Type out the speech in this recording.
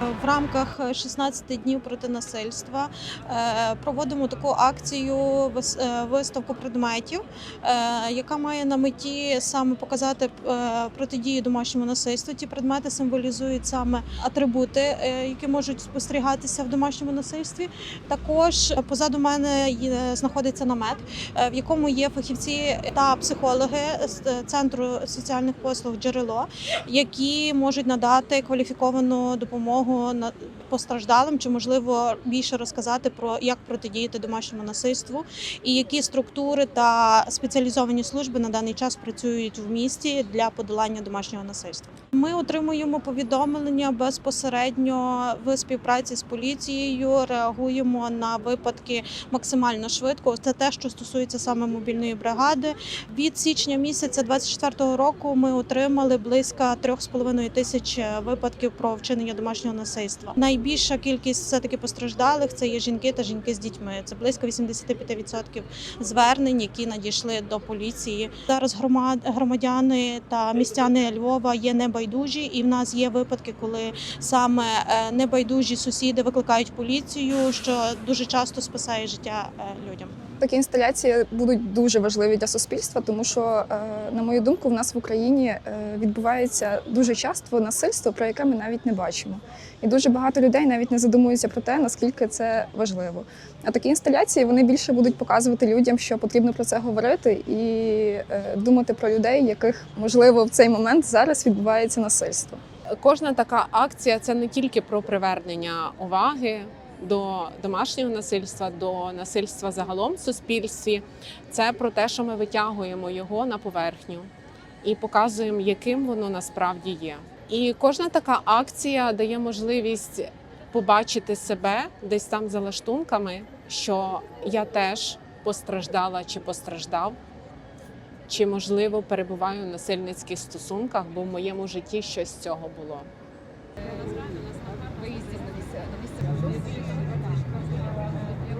В рамках 16 днів проти насильства е, проводимо таку акцію е, виставку предметів, е, яка має на меті саме показати протидію домашньому насильству. Ті предмети символізують саме атрибути, які можуть спостерігатися в домашньому насильстві. Також позаду мене знаходиться намет, в якому є фахівці та психологи з центру соціальних послуг джерело, які можуть надати кваліфіковану допомогу на постраждалим, чи можливо більше розказати про як протидіяти домашньому насильству, і які структури та спеціалізовані служби на даний час працюють в місті для подолання домашнього насильства. Ми отримуємо повідомлення безпосередньо в співпраці з поліцією. Реагуємо на випадки максимально швидко. Це те, що стосується саме мобільної бригади. Від січня місяця 24-го року ми отримали близько 3,5 тисяч випадків про вчинення домашнього насильства. Найбільша кількість все таки постраждалих це є жінки та жінки з дітьми. Це близько 85% звернень, які надійшли до поліції. Зараз громад- громадяни та містяни Львова є небайдужі, і в нас є випадки, коли саме е, небайдужі сусіди викликають поліцію, що дуже часто спасає життя е, людям. Такі інсталяції будуть дуже важливі для суспільства, тому що, е, на мою думку, в нас в Україні відбувається дуже часто насильство, про яке ми навіть не бачимо. І дуже багато людей навіть не задумуються про те, наскільки це важливо. А такі інсталяції вони більше будуть показувати людям, що потрібно про це говорити, і е, думати про людей, яких можливо в цей момент зараз відбувається насильство. Кожна така акція це не тільки про привернення уваги до домашнього насильства, до насильства загалом в суспільстві. Це про те, що ми витягуємо його на поверхню і показуємо, яким воно насправді є. І кожна така акція дає можливість побачити себе десь там за лаштунками, що я теж постраждала чи постраждав, чи, можливо, перебуваю в насильницьких стосунках, бо в моєму житті щось з цього було. Е, Ви їздите на місце.